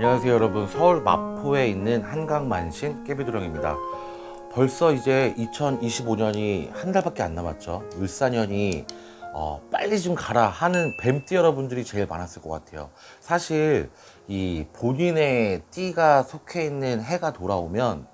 안녕하세요 여러분. 서울 마포에 있는 한강만신 깨비도령입니다. 벌써 이제 2025년이 한 달밖에 안 남았죠. 을사년이 어, 빨리 좀 가라 하는 뱀띠 여러분들이 제일 많았을 것 같아요. 사실 이 본인의 띠가 속해 있는 해가 돌아오면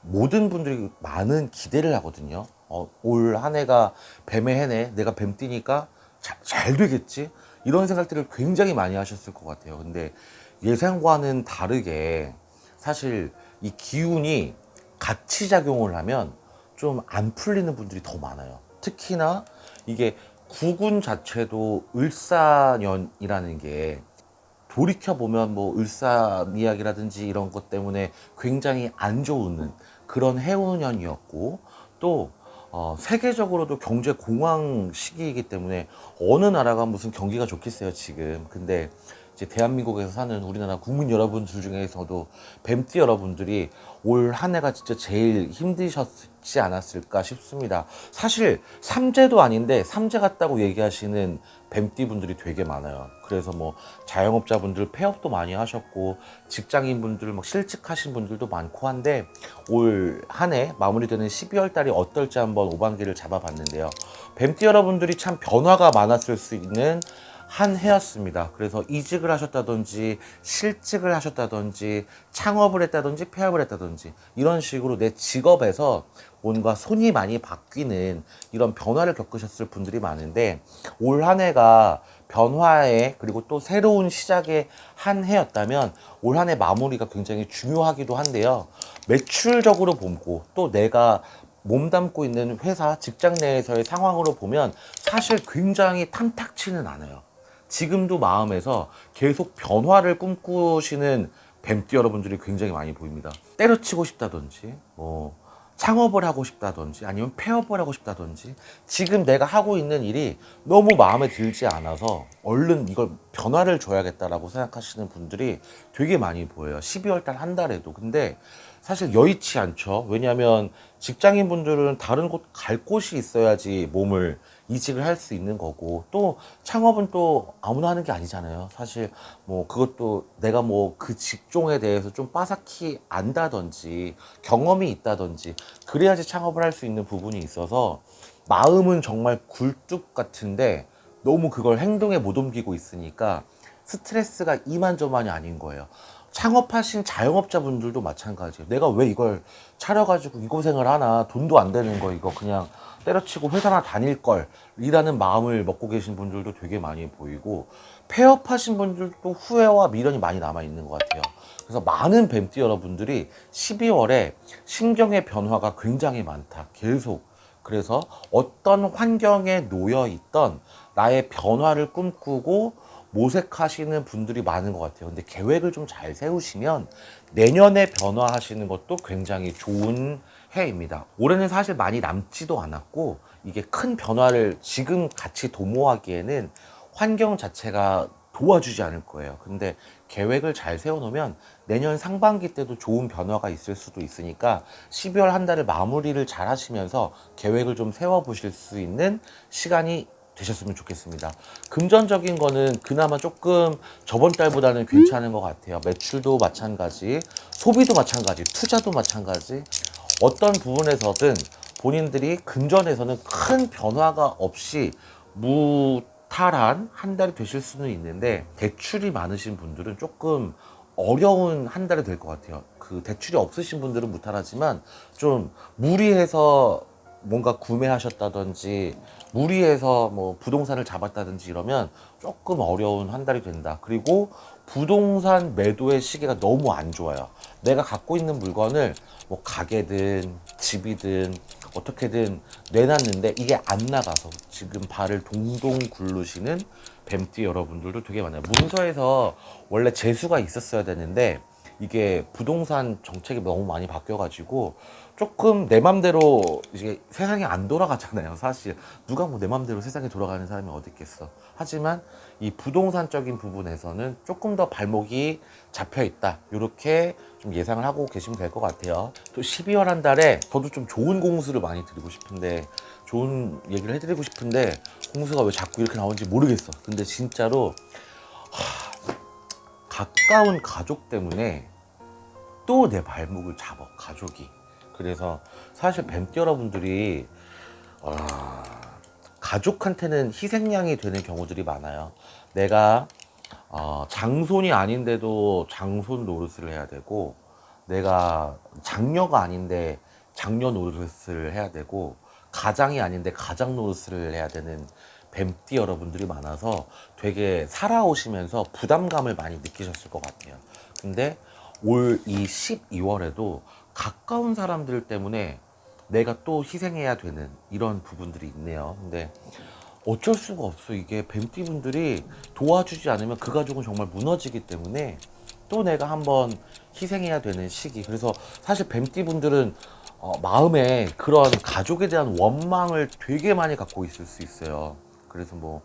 모든 분들이 많은 기대를 하거든요. 어, 올 한 해가 뱀의 해네. 내가 뱀띠니까 자- 잘 되겠지? 이런 생각들을 굉장히 많이 하셨을 것 같아요. 근데 예상과는 다르게 사실 이 기운이 같이 작용을 하면 좀 안 풀리는 분들이 더 많아요. 특히나 이게 구군 자체도 을사년이라는 게 돌이켜 보면 뭐 을사 이야기라든지 이런 것 때문에 굉장히 안 좋은 그런 해운년이었고 또 어, 세계적으로도 경제 공황 시기이기 때문에 어느 나라가 무슨 경기가 좋겠어요 지금 근데 이제 대한민국에서 사는 우리나라 국민 여러분들 중에서도 뱀띠 여러분들이 올 한 해가 진짜 제일 힘드셨지 않았을까 싶습니다. 사실 삼재도 아닌데 삼재 같다고 얘기하시는 뱀띠 분들이 되게 많아요. 그래서 뭐 자영업자분들 폐업도 많이 하셨고 직장인 분들 막 실직하신 분들도 많고 한데 올 한 해 마무리되는 12월 달이 어떨지 한번 오반기를 잡아봤는데요. 뱀띠 여러분들이 참 변화가 많았을 수 있는 한 해였습니다. 그래서 이직을 하셨다든지 실직을 하셨다든지 창업을 했다든지 폐업을 했다든지 이런 식으로 내 직업에서 뭔가 손이 많이 바뀌는 이런 변화를 겪으셨을 분들이 많은데 올 한 해가 변화의 그리고 또 새로운 시작의 한 해였다면 올 한 해 마무리가 굉장히 중요하기도 한데요. 매출적으로 보고 또 내가 몸담고 있는 회사 직장 내에서의 상황으로 보면 사실 굉장히 탐탁치는 않아요. 지금도 마음에서 계속 변화를 꿈꾸시는 뱀띠 여러분들이 굉장히 많이 보입니다. 때려치고 싶다든지, 뭐, 창업을 하고 싶다든지, 아니면 폐업을 하고 싶다든지, 지금 내가 하고 있는 일이 너무 마음에 들지 않아서 얼른 이걸 변화를 줘야겠다라고 생각하시는 분들이 되게 많이 보여요. 12월 달 한 달에도. 근데 사실 여의치 않죠. 왜냐하면 직장인 분들은 다른 곳 갈 곳이 있어야지 몸을 이직을 할 수 있는 거고 또 창업은 또 아무나 하는 게 아니잖아요. 사실 뭐 그것도 내가 뭐 그 직종에 대해서 좀 빠삭히 안다든지 경험이 있다든지 그래야지 창업을 할 수 있는 부분이 있어서 마음은 정말 굴뚝 같은데 너무 그걸 행동에 못 옮기고 있으니까 스트레스가 이만저만이 아닌 거예요. 창업하신 자영업자분들도 마찬가지예요. 내가 왜 이걸 차려가지고 이 고생을 하나 돈도 안 되는 거 이거 그냥 때려치고 회사나 다닐 걸 이라는 마음을 먹고 계신 분들도 되게 많이 보이고 폐업하신 분들도 후회와 미련이 많이 남아 있는 것 같아요. 그래서 많은 뱀띠 여러분들이 12월에 신경의 변화가 굉장히 많다. 계속 그래서 어떤 환경에 놓여 있던 나의 변화를 꿈꾸고 모색하시는 분들이 많은 것 같아요. 근데 계획을 좀 잘 세우시면 내년에 변화하시는 것도 굉장히 좋은 해입니다. 올해는 사실 많이 남지도 않았고 이게 큰 변화를 지금 같이 도모하기에는 환경 자체가 도와주지 않을 거예요. 근데 계획을 잘 세워놓으면 내년 상반기 때도 좋은 변화가 있을 수도 있으니까 12월 한 달을 마무리를 잘 하시면서 계획을 좀 세워보실 수 있는 시간이 되셨으면 좋겠습니다. 금전적인 거는 그나마 조금 저번 달보다는 괜찮은 것 같아요. 매출도 마찬가지, 소비도 마찬가지, 투자도 마찬가지. 어떤 부분에서든 본인들이 금전에서는 큰 변화가 없이 무탈한 한 달이 되실 수는 있는데 대출이 많으신 분들은 조금 어려운 한 달이 될 것 같아요. 그 대출이 없으신 분들은 무탈하지만 좀 무리해서 뭔가 구매하셨다든지 무리해서 뭐 부동산을 잡았다든지 이러면 조금 어려운 한 달이 된다. 그리고 부동산 매도의 시기가 너무 안 좋아요. 내가 갖고 있는 물건을 뭐 가게든 집이든 어떻게든 내놨는데 이게 안 나가서 지금 발을 동동 굴르시는 뱀띠 여러분들도 되게 많아요. 문서에서 원래 재수가 있었어야 되는데 이게 부동산 정책이 너무 많이 바뀌어가지고 조금 내 맘대로 이제 세상이 안 돌아가잖아요. 사실 누가 뭐 내 맘대로 세상에 돌아가는 사람이 어디 있겠어. 하지만 이 부동산적인 부분에서는 조금 더 발목이 잡혀 있다. 이렇게 좀 예상을 하고 계시면 될 것 같아요. 또 12월 한 달에 저도 좀 좋은 공수를 많이 드리고 싶은데 좋은 얘기를 해드리고 싶은데 공수가 왜 자꾸 이렇게 나오는지 모르겠어. 근데 진짜로 가까운 가족 때문에 또 내 발목을 잡아 가족이. 그래서 사실 뱀띠 여러분들이 아, 가족한테는 희생양이 되는 경우들이 많아요. 내가 어, 장손이 아닌데도 장손 노릇을 해야 되고 내가 장녀가 아닌데 장녀 노릇을 해야 되고 가장이 아닌데 가장 노릇을 해야 되는 뱀띠 여러분들이 많아서 되게 살아오시면서 부담감을 많이 느끼셨을 것 같아요. 근데 올 이 12월에도 가까운 사람들 때문에 내가 또 희생해야 되는 이런 부분들이 있네요. 근데 어쩔 수가 없어. 이게 뱀띠 분들이 도와주지 않으면 그 가족은 정말 무너지기 때문에 또 내가 한번 희생해야 되는 시기. 그래서 사실 뱀띠 분들은 어, 마음에 그런 가족에 대한 원망을 되게 많이 갖고 있을 수 있어요. 그래서 뭐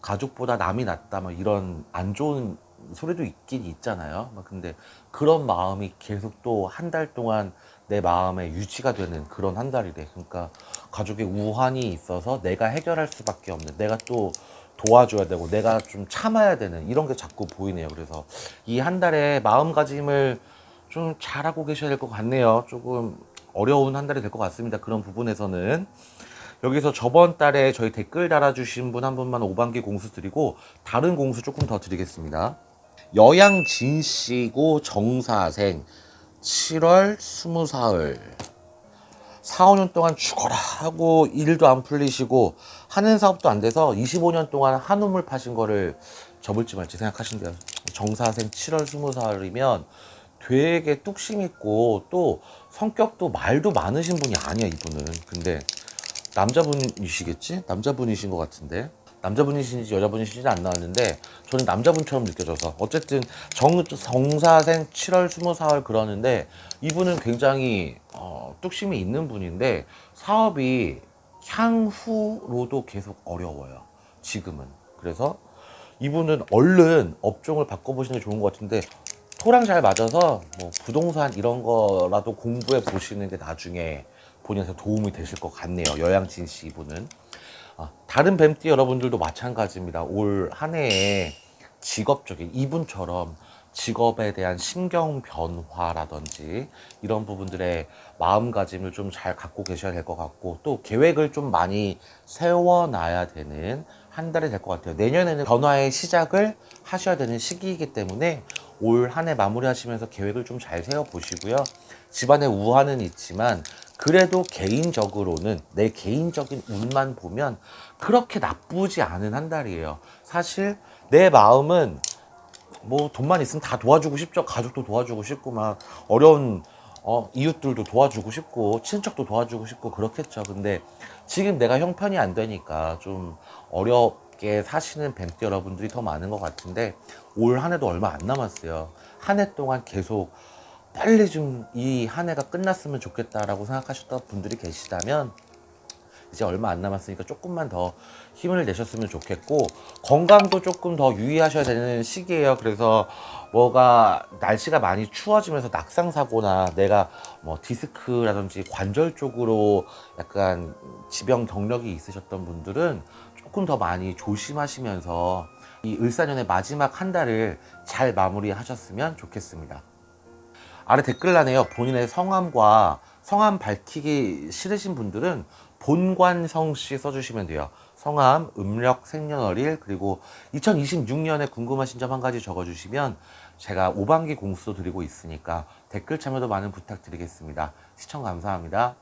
가족보다 남이 낫다 막 이런 안 좋은 소리도 있긴 있잖아요. 막 근데 그런 마음이 계속 또 한 달 동안 내 마음에 유지가 되는 그런 한 달이래. 그러니까 가족의 우환이 있어서 내가 해결할 수밖에 없는 내가 또 도와줘야 되고 내가 좀 참아야 되는 이런 게 자꾸 보이네요. 그래서 이 한 달에 마음가짐을 좀 잘하고 계셔야 될 것 같네요. 조금 어려운 한 달이 될 것 같습니다. 그런 부분에서는. 여기서 저번 달에 저희 댓글 달아주신 분 한 분만 5반기 공수 드리고 다른 공수 조금 더 드리겠습니다. 여양진 씨고 정사생 7월 20사흘 4, 5년 동안 죽어라 하고 일도 안 풀리시고 하는 사업도 안 돼서 25년 동안 한우물 파신 거를 접을지 말지 생각하신대요. 정사생 7월 20살이면 되게 뚝심 있고 또 성격도 말도 많으신 분이 아니야 이분은. 근데 남자분이시겠지? 남자분이신 것 같은데. 남자분이신지 여자분이신지 안 나왔는데 저는 남자분처럼 느껴져서 어쨌든 정, 정사생 7월 20사흘 그러는데 이분은 굉장히 어, 뚝심이 있는 분인데 사업이 향후로도 계속 어려워요 지금은 그래서 이분은 얼른 업종을 바꿔보시는 게 좋은 것 같은데 토랑 잘 맞아서 뭐 부동산 이런 거라도 공부해 보시는 게 나중에 본인한테 도움이 되실 것 같네요 여양진 씨 이분은 아, 다른 뱀띠 여러분들도 마찬가지입니다. 올 한 해에 직업적인 이분처럼 직업에 대한 심경 변화라든지 이런 부분들의 마음가짐을 좀 잘 갖고 계셔야 될 것 같고 또 계획을 좀 많이 세워놔야 되는 한 달이 될 것 같아요. 내년에는 변화의 시작을 하셔야 되는 시기이기 때문에 올 한 해 마무리하시면서 계획을 좀 잘 세워 보시고요. 집안에 우환은 있지만 그래도 개인적으로는 내 개인적인 운만 보면 그렇게 나쁘지 않은 한 달이에요. 사실 내 마음은 뭐 돈만 있으면 다 도와주고 싶죠. 가족도 도와주고 싶고 막 어려운 어, 이웃들도 도와주고 싶고 친척도 도와주고 싶고 그렇겠죠. 근데 지금 내가 형편이 안 되니까 좀 어렵게 사시는 뱀띠 여러분들이 더 많은 것 같은데 올 한 해도 얼마 안 남았어요. 한 해 동안 계속 빨리 좀 이 한 해가 끝났으면 좋겠다라고 생각하셨던 분들이 계시다면 이제 얼마 안 남았으니까 조금만 더 힘을 내셨으면 좋겠고 건강도 조금 더 유의하셔야 되는 시기예요. 그래서 뭐가 날씨가 많이 추워지면서 낙상 사고나 내가 뭐 디스크라든지 관절 쪽으로 약간 지병 경력이 있으셨던 분들은 조금 더 많이 조심하시면서 이 을사년의 마지막 한 달을 잘 마무리하셨으면 좋겠습니다. 아래 댓글란에요. 본인의 성함과 성함 밝히기 싫으신 분들은 본관성 씨 써주시면 돼요. 성함, 음력, 생년월일, 그리고 2026년에 궁금하신 점 한 가지 적어주시면 제가 5반기 공수도 드리고 있으니까 댓글 참여도 많은 부탁드리겠습니다. 시청 감사합니다.